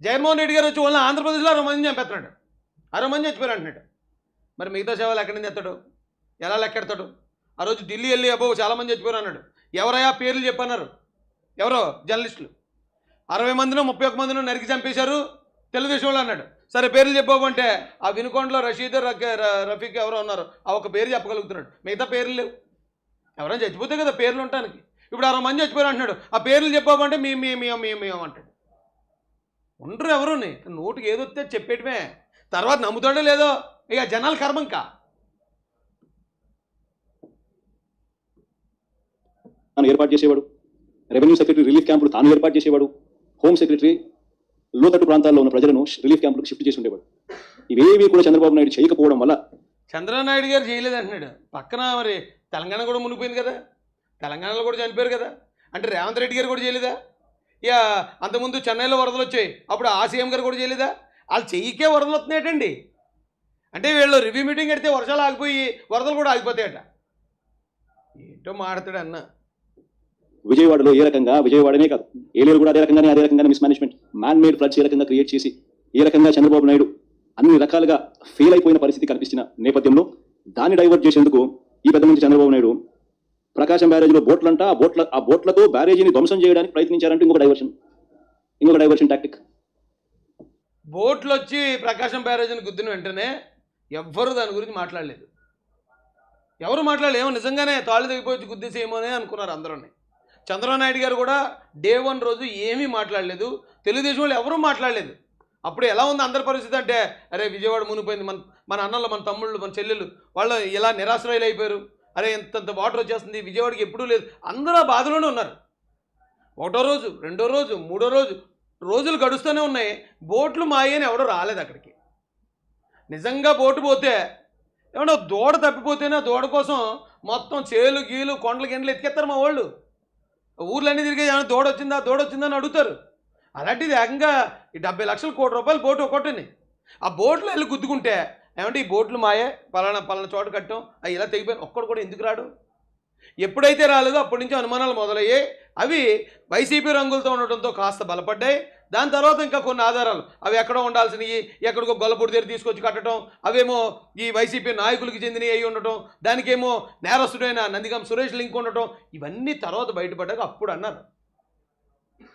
జగన్మోహన్ రెడ్డి గారు వచ్చి వాళ్ళ ఆంధ్రప్రదేశ్లో అరవై మంది చంపేస్తున్నాడు. అరవై మంది చచ్చిపోయారు అంటున్నాడు. మరి మిగతా సేవలు ఎక్కడి నుంచి ఎత్తాడు ఎలా లెక్కెడతాడు? ఆ రోజు ఢిల్లీ వెళ్ళి అబ్బో చాలామంది చచ్చిపోయారు అన్నాడు. ఎవరయ్యా పేర్లు చెప్పన్నారు? ఎవరో? జర్నలిస్టులు. అరవై మందినో ముప్పై ఒక్క మందినో నరికి చంపేశారు. తెలుగుదేశం వాళ్ళు అన్నాడు. సరే పేర్లు చెప్పమంటే ఆ వినుకొండలో రషీద్ రఫీక్ ఎవరో ఉన్నారు. ఆ ఒక పేరు చెప్పగలుగుతున్నాడు. మిగతా పేర్లు లేవు. ఎవరైనా చచ్చిపోతే కదా పేర్లు ఉండటానికి. ఇప్పుడు అరవై మంది చచ్చిపోయారు అంటున్నాడు. ఆ పేర్లు చెప్పమంటే మీ మీ మీ మీ మీ అంటాడు. ఉండరు ఎవరుని. నోటికి ఏదొస్తే చెప్పేయటమే. తర్వాత నమ్ముతాడో లేదో ఇక జనాల కర్మంక. తాను ఏర్పాటు చేసేవాడు. రెవెన్యూ సెక్రటరీ రిలీఫ్ క్యాంపులు తాను ఏర్పాటు చేసేవాడు. హోమ్ సెక్రటరీ లోతట్టు ప్రాంతాల్లో ఉన్న ప్రజలను రిలీఫ్ క్యాంపులకు షిఫ్ట్ చేసి ఉండేవాడు. ఇవేవి కూడా చంద్రబాబు నాయుడు చేయకపోవడం వల్ల చంద్రనాయుడు గారు చేయలేదు అంటున్నాడు పక్కన మరి తెలంగాణ కూడా మునిగిపోయింది కదా. తెలంగాణలో కూడా చనిపోయారు కదా. అంటే రేవంత్ రెడ్డి గారు కూడా చేయలేదా? ఇక అంతకుముందు చెన్నైలో వరదలు వచ్చాయి. అప్పుడు ఆ సీఎం గారు కూడా చేయలేదా? వాళ్ళు చెయ్యికే వరదలు వస్తున్నాయటండి. అంటే వీళ్ళు రివ్యూ మీటింగ్ పెడితే వర్షాలు ఆగిపోయి వరదలు కూడా ఆగిపోతాయట. ఏంటో మాడతాడు అన్న. విజయవాడలో ఏ రకంగా విజయవాడనే కాదు ఏలేరు కూడా అదే రకంగానే అదే రకంగానే mismanagement man made floods ఏ రకంగా క్రియేట్ చేసి ఏ రకంగా చంద్రబాబు నాయుడు అన్ని రకాలుగా ఫెయిల్ అయిపోయిన పరిస్థితి కనిపిస్తున్న నేపథ్యంలో దాన్ని డైవర్ట్ చేసేందుకు ఈ పెద్ద మంచి చంద్రబాబు నాయుడు ప్రకాశం బ్యారేజీలో బోట్లంట ఆ బోట్ల ఆ బోట్లతో బ్యారేజీని ధ్వంసం చేయడానికి ప్రయత్నించారంటే ఇంకొక డైవర్షన్ ఇంకొక డైవర్షన్ టాక్టిక్ బోట్లు వచ్చి ప్రకాశం బ్యారేజీని గుద్దిన వెంటనే ఎవ్వరు దాని గురించి మాట్లాడలేదు. ఎవరు మాట్లాడలేము నిజంగానే తాళ్ళు తెగిపోయి గుద్దేసేమో అని అనుకున్నారు అందరూని. చంద్రబాబు నాయుడు గారు కూడా డే వన్ రోజు ఏమీ మాట్లాడలేదు. తెలుగుదేశం వాళ్ళు ఎవరూ మాట్లాడలేదు. అప్పుడు ఎలా ఉంది అందరి పరిస్థితి అంటే అరే విజయవాడ మునిపోయింది మన మన అన్నలు మన తమ్ముళ్ళు మన చెల్లెళ్ళు వాళ్ళు ఇలా నిరాశ్రయులు అయిపోయారు. అరే ఇంతంత వాటర్ వచ్చేస్తుంది విజయవాడకి ఎప్పుడూ లేదు. అందరూ ఆ బాధలోనే ఉన్నారు. ఒకటో రోజు రెండో రోజు మూడో రోజు రోజులు గడుస్తూనే ఉన్నాయి. బోట్లు మాయని ఎవడో రాలేదు అక్కడికి. నిజంగా బోటు పోతే ఏమన్నా దూడ తప్పిపోతేనే దూడ కోసం మొత్తం చేలు గీలు కొండలు గిండలు ఎత్తికెత్తారు మా వాళ్ళు. ఊర్లన్నీ తిరిగి ఏమైనా దోడొచ్చిందా వచ్చిందా వచ్చిందా అని అడుగుతారు. అలాంటిది ఏకంగా ఈ డెబ్బై లక్షల కోటి రూపాయలు బోటు ఒకటిని ఆ బోట్లో వెళ్ళి గుద్దుకుంటే ఏమంటే ఈ బోట్లు మాయే పలానా పలానా చోట కట్టం అవి ఇలా తెగిపోయి ఒక్కడు కూడా ఎందుకు రాడు? ఎప్పుడైతే రాలేదో అప్పటి నుంచి అనుమానాలు మొదలయ్యాయి. అవి వైసీపీ రంగులతో ఉండటంతో కాస్త బలపడ్డాయి. దాని తర్వాత ఇంకా కొన్ని ఆధారాలు. అవి ఎక్కడో ఉండాల్సినవి ఎక్కడికో గొల్లపూడి దగ్గర తీసుకొచ్చి కట్టడం అవేమో ఈ వైసీపీ నాయకులకి చెందినవి అయి ఉండటం దానికేమో నేరస్తుడైన నందిగం సురేష్ లింక్ ఉండటం ఇవన్నీ తర్వాత బయటపడ్డాక అప్పుడు అన్నారు.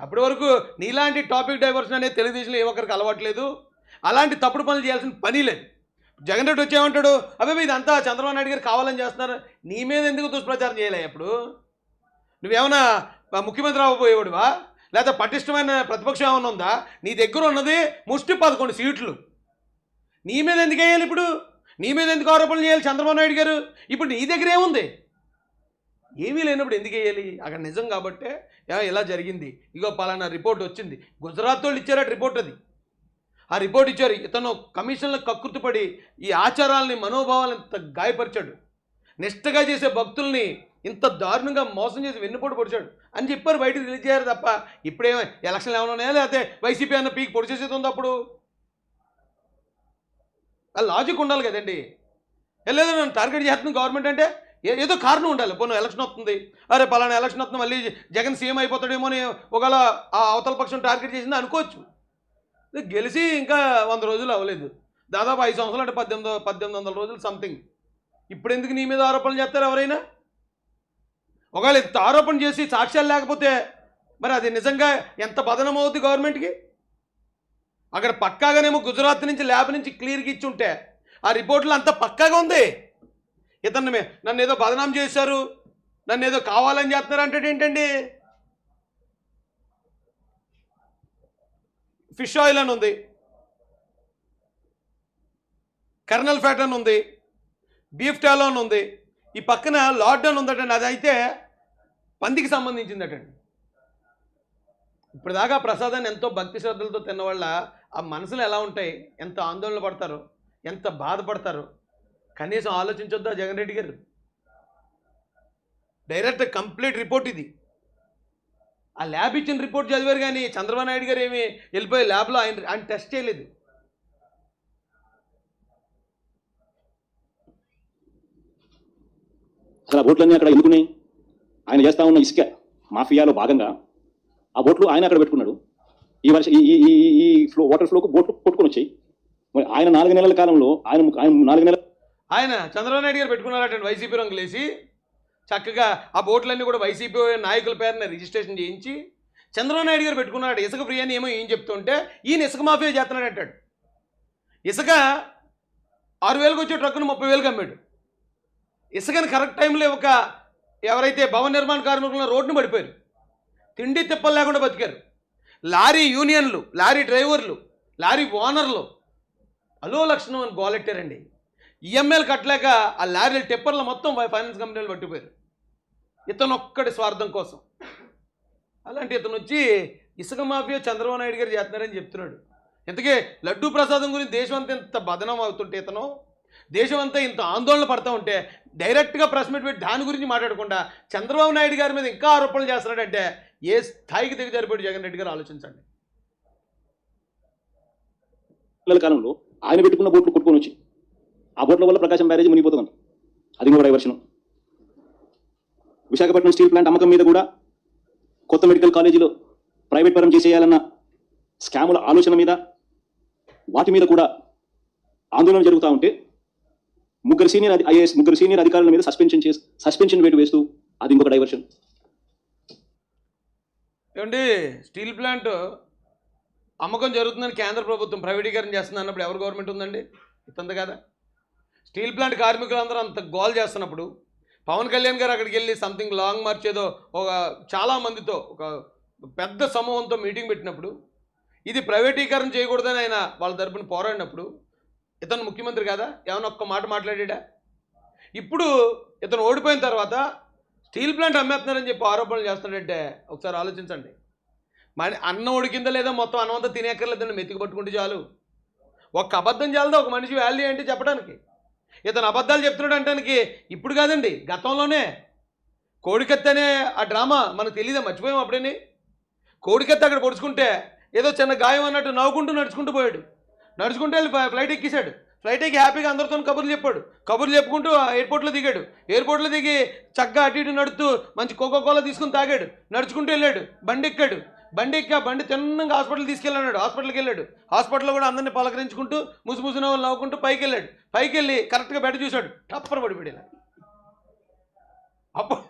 అప్పటి వరకు నీలాంటి టాపిక్ డైవర్షన్ అనేది తెలుగుదేశంలో ఏ ఒక్కరికి అలవాట్లేదు అలాంటి తప్పుడు పనులు చేయాల్సిన పని లేదు. జగన్ రెడ్డి వచ్చేమంటాడు అబ్బాయి ఇదంతా చంద్రబాబు నాయుడు గారు కావాలని చేస్తున్నారు. నీ మీద ఎందుకు దుష్ప్రచారం చేయలే ఇప్పుడు నువ్వేమన్నా ముఖ్యమంత్రి అవ్వబోయేవాడువా? లేదా పటిష్టమైన ప్రతిపక్షం ఏమైనా ఉందా? నీ దగ్గర ఉన్నది ముష్టి పదకొండు సీట్లు. నీ మీద ఎందుకు వేయాలి ఇప్పుడు? నీ మీద ఎందుకు ఆరోపణలు చేయాలి చంద్రబాబు నాయుడు గారు? ఇప్పుడు నీ దగ్గర ఏముంది? ఏమీ లేనప్పుడు ఎందుకు వేయాలి? అక్కడ నిజం కాబట్టే ఇలా జరిగింది. ఇగో పలానా రిపోర్ట్ వచ్చింది. గుజరాత్ వాళ్ళు ఇచ్చారట రిపోర్ట్ అది. ఆ రిపోర్ట్ ఇచ్చారు. ఇతను కమిషన్లకు కక్కుర్తిపడి ఈ ఆచారాలని మనోభావాలను గాయపరిచాడు. నిష్టగా చేసే భక్తుల్ని ఇంత దారుణంగా మోసం చేసి వెన్నుపోటు పొడిచాడు అని చెప్పారు బయటకు రిలీజ్ చేయారు తప్ప ఇప్పుడేమో ఎలక్షన్లు ఏమైనా ఉన్నాయా లేకపోతే వైసీపీ అన్న పీక్ పొడి చేసేది ఉంది అప్పుడు? ఆ లాజిక్ ఉండాలి కదండి. లేదు నన్ను టార్గెట్ చేస్తుంది గవర్నమెంట్ అంటే ఏదో కారణం ఉండాలి. పోను ఎలక్షన్ వస్తుంది. అరే పలానా ఎలక్షన్ వస్తుంది మళ్ళీ జగన్ సీఎం అయిపోతాడేమో అని ఒకవేళ ఆ అవతల పక్షం టార్గెట్ చేసింది అనుకోవచ్చు. గెలిచి ఇంకా వంద రోజులు అవ్వలేదు. దాదాపు ఐదు సంవత్సరాలు అంటే పద్దెనిమిది పద్దెనిమిది వందల రోజులు సంథింగ్ ఇప్పుడు ఎందుకు నీ మీద ఆరోపణలు చేస్తారు ఎవరైనా? ఒకవేళ ఇంత ఆరోపణ చేసి సాక్ష్యాలు లేకపోతే మరి అది నిజంగా ఎంత బదనం అవుద్ది గవర్నమెంట్కి? అక్కడ పక్కాగానేమో గుజరాత్ నుంచి ల్యాబ్ నుంచి క్లియర్గా ఇచ్చి ఉంటే ఆ రిపోర్ట్లో అంత పక్కాగా ఉంది. ఇతన్ని నన్ను ఏదో బదనాం చేశారు నన్ను ఏదో కావాలని చేస్తున్నారు అంటే ఏంటండి? ఫిష్ ఆయిల్ అని ఉంది. కర్నల్ ఫ్యాట్ అని ఉంది. బీఫ్ టాలో అని ఉంది. ఈ పక్కన లాక్డౌన్ ఉందటండి. అది అయితే పందికి సంబంధించిందటండి. ఇప్పుడు దాకా ప్రసాదాన్ని ఎంతో భక్తి శ్రద్ధలతో తిన్నవాళ్ళ ఆ మనసులు ఎలా ఉంటాయి? ఎంత ఆందోళన పడతారు? ఎంత బాధపడతారు? కనీసం ఆలోచించొద్దా జగన్ రెడ్డి గారు? డైరెక్ట్ కంప్లీట్ రిపోర్ట్ ఇది. ఆ ల్యాబ్ ఇచ్చిన రిపోర్ట్ చదివారు కానీ చంద్రబాబు నాయుడు గారు ఏమి వెళ్ళిపోయి ల్యాబ్లో ఆయన ఆయన టెస్ట్ చేయలేదు. అసలు ఆ బోట్లన్నీ అక్కడ ఎందుకున్నాయి ఆయన చేస్తా ఉన్న ఇసుక మాఫియాలో భాగంగా ఆ బోట్లు ఆయన అక్కడ పెట్టుకున్నాడు. ఈ వర్ష ఈ ఈ- ఈ ఈ ఫ్లో వాటర్ ఫ్లోకు బోట్లు కొట్టుకుని వచ్చాయి. మరి ఆయన నాలుగు నెలల కాలంలో ఆయన ఆయన నాలుగు నెలల ఆయన చంద్రబాబు నాయుడు గారు పెట్టుకున్నారట వైసీపీ రంగులేసి. చక్కగా ఆ బోట్లన్నీ కూడా వైసీపీ నాయకుల పేరున రిజిస్ట్రేషన్ చేయించి చంద్రబాబు నాయుడు గారు పెట్టుకున్నాడు ఇసుక ప్రియాని ఏమో ఏం చెప్తుంటే ఈయన ఇసుక మాఫియా చేస్తున్నాడు అంటాడు ఇసుక ఆరు వేలకు వచ్చే ట్రక్కును ముప్పై వేలకు అమ్మాడు. ఇసుకని కరెక్ట్ టైంలో ఒక ఎవరైతే భవన నిర్మాణ కార్మికులు రోడ్డును పడిపోయారు. తిండి తిప్పలు లేకుండా బతికారు. లారీ యూనియన్లు లారీ డ్రైవర్లు లారీ ఓనర్లు అలో లక్షణం అని గోలెట్టారండి. ఈఎంఐలు కట్టలేక ఆ లారీలు టిప్పర్లు మొత్తం ఫైనాన్స్ కంపెనీలు పట్టిపోయారు. ఇతను ఒక్కడి స్వార్థం కోసం. అలాంటి ఇతను వచ్చి ఇసుక మాఫియా చంద్రబాబు నాయుడు గారు చేస్తున్నారని చెప్తున్నాడు. ఇంతకీ లడ్డూ ప్రసాదం గురించి దేశం అంతా ఇంత బదనం అవుతుంటే ఇతను దేశం అంతా ఇంత ఆందోళన పడతా ఉంటే డైరెక్ట్గా ప్రెస్ మీట్ పెట్టి దాని గురించి మాట్లాడకుండా చంద్రబాబు నాయుడు గారి మీద ఇంకా ఆరోపణలు చేస్తున్నాడంటే ఏ స్థాయికి దిగజారిపోయాడు జగన్ రెడ్డి గారు ఆలోచించండి. కాలంలో ఆయన పెట్టుకున్న బోట్లు కొట్టుకొని వచ్చి ఆ బోట్ల వల్ల ప్రకాశం బ్యారేజ్ మునిగిపోతుంది. అది కూడా డైవర్షన్. విశాఖపట్నం స్టీల్ ప్లాంట్ అమ్మకం మీద కూడా కొత్త మెడికల్ కాలేజీలో ప్రైవేట్ పరం చేసేయాలన్న స్కాముల ఆలోచన మీద వాటి మీద కూడా ఆందోళన జరుగుతూ ఉంటే ముగ్గురు సీనియర్ ఐఏఎస్ ముగ్గురు సీనియర్ అధికారుల మీద సస్పెన్షన్ చేసి సస్పెన్షన్ వేటు వేస్తూ అది ఇంకొక డైవర్షన్. ఏమండి స్టీల్ ప్లాంట్ అమ్మకం జరుగుతుందని కేంద్ర ప్రభుత్వం ప్రైవేటీకరణ చేస్తుంది అన్నప్పుడు ఎవరు గవర్నమెంట్ ఉందండి? ఇస్తుంది కదా? స్టీల్ ప్లాంట్ కార్మికులందరూ అంత గోల్ చేస్తున్నప్పుడు పవన్ కళ్యాణ్ గారు అక్కడికి వెళ్ళి సంథింగ్ లాంగ్ మార్చ్ ఏదో ఒక చాలా మందితో ఒక పెద్ద సమూహంతో మీటింగ్ పెట్టినప్పుడు ఇది ప్రైవేటీకరణ చేయకూడదని ఆయన వాళ్ళ తరపున పోరాడినప్పుడు ఇతను ముఖ్యమంత్రి కదా? ఏమైనా ఒక్క మాట మాట్లాడా ఇప్పుడు ఇతను ఓడిపోయిన తర్వాత స్టీల్ ప్లాంట్ అమ్మేస్తున్నారని చెప్పి ఆరోపణలు చేస్తున్నాడంటే ఒకసారి ఆలోచించండి. మరి అన్నం ఉడికిందా లేదా మొత్తం అన్నం అంతా తినేక్కర్లేదండి మెతికి పట్టుకుంటే చాలు. ఒక్క అబద్ధం చాలదా? ఒక మనిషి వాల్యూ ఏంటి చెప్పడానికి? ఇతను అబద్ధాలు చెప్తున్నాడు అంటానికి ఇప్పుడు కాదండి గతంలోనే. కోడికత్తి అనే ఆ డ్రామా మనకు తెలియదా మర్చిపోయాం అప్పుడేని కోడికత్తి అక్కడ పొడుచుకుంటే ఏదో చిన్న గాయం అన్నట్టు నవ్వుకుంటూ నడుచుకుంటూ పోయాడు. నడుచుకుంటూ వెళ్ళి ఫ్లైట్ ఎక్కేశాడు. ఫ్లైట్ ఎక్కి హ్యాపీగా అందరితో కబుర్లు చెప్పాడు. కబుర్లు చెప్పుకుంటూ ఎయిర్పోర్ట్లో దిగాడు. ఎయిర్పోర్ట్లో దిగి చక్కగా అటు ఇటు నడుతూ మంచి కోకో కోలా తీసుకుని తాగాడు. నడుచుకుంటూ వెళ్ళాడు. బండి ఎక్కాడు. బండి ఎక్కి ఆ బండి తిన్నంగా హాస్పిటల్ తీసుకెళ్ళాడు. హాస్పిటల్కి వెళ్ళాడు. హాస్పిటల్లో కూడా అందరిని పలకరించుకుంటూ ముసు వాళ్ళు నవ్వుకుంటూ పైకి వెళ్ళాడు. పైకి వెళ్ళి కరెక్ట్గా బెడ్ చూశాడు. టప్పర్ పడిపోయాడు ఇలా. అప్పుడు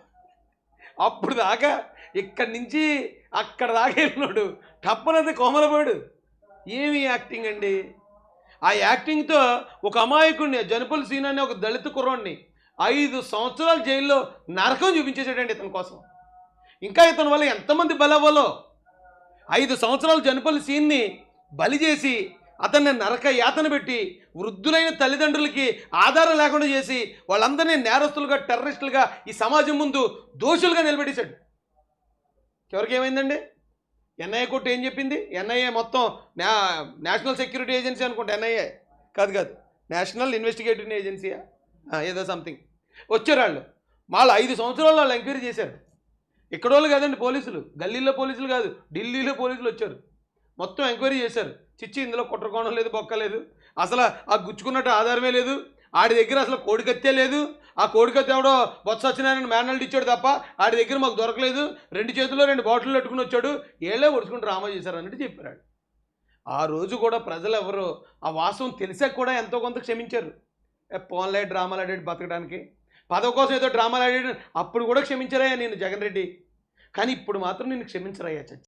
అప్పుడు దాకా ఇక్కడి నుంచి అక్కడ దాకా వెళ్ళినాడు టప్పనది కోమలపోయాడు. ఏమి యాక్టింగ్ అండి? ఆ యాక్టింగ్తో ఒక అమాయకుడిని జనపల్ సీన్ అనే ఒక దళిత కుర్రాడిని ఐదు సంవత్సరాల జైల్లో నరకం చూపించేసాడండి ఇతని కోసం. ఇంకా ఇతని వల్ల ఎంతమంది బలవ్వాలో? ఐదు సంవత్సరాలు జనపల్లి సీన్ని బలి చేసి అతన్ని నరక యాతన పెట్టి వృద్ధులైన తల్లిదండ్రులకి ఆధారం లేకుండా చేసి వాళ్ళందరినీ నేరస్తులుగా టెర్రరిస్టులుగా ఈ సమాజం ముందు దోషులుగా నిలబెట్టేశాడు. చివరికి ఏమైందండి? ఎన్ఐఏ కోర్టు ఏం చెప్పింది? ఎన్ఐఏ మొత్తం నా నేషనల్ సెక్యూరిటీ ఏజెన్సీ అనుకుంటా ఎన్ఐఏ. కాదు కాదు. నేషనల్ ఇన్వెస్టిగేటివ్ ఏజెన్సీయా? ఏదో సంథింగ్ వచ్చారు వాళ్ళు. వాళ్ళు ఐదు సంవత్సరాలు వాళ్ళు ఎంక్వైరీ చేశారు. ఇక్కడ వాళ్ళు కాదండి పోలీసులు. గల్లీలో పోలీసులు కాదు ఢిల్లీలో పోలీసులు వచ్చారు. మొత్తం ఎంక్వైరీ చేశారు. చిచ్చి ఇందులో కుట్రకోణం లేదు బొక్క లేదు. అసలు ఆ గుచ్చుకున్నట్టు ఆధారమే లేదు. ఆడి దగ్గర అసలు కోడికత్తే లేదు. ఆ కోడికత్తి ఎవడో బొత్స సత్యనారాయణ మేనల్డ్ ఇచ్చాడు తప్ప ఆడి దగ్గర మాకు దొరకలేదు. రెండు చేతుల్లో రెండు బాటిల్ పెట్టుకుని వచ్చాడు. ఏళ్ళే ఒడుచుకుని డ్రామా చేశారు అన్నట్టు చెప్పారు ఆ రోజు కూడా ప్రజలు ఎవరు ఆ వాస్తవం తెలిసాక కూడా ఎంతో కొంత క్షమించారు. పోన్లే డ్రామాలు ఆడాడు బతకడానికి. పదవి కోసం ఏదో డ్రామాలు ఆడాడు. అప్పుడు కూడా క్షమించరయ్యా నేను జగన్ రెడ్డి. కానీ ఇప్పుడు మాత్రం నేను క్షమించరయ్యా చచ్చి.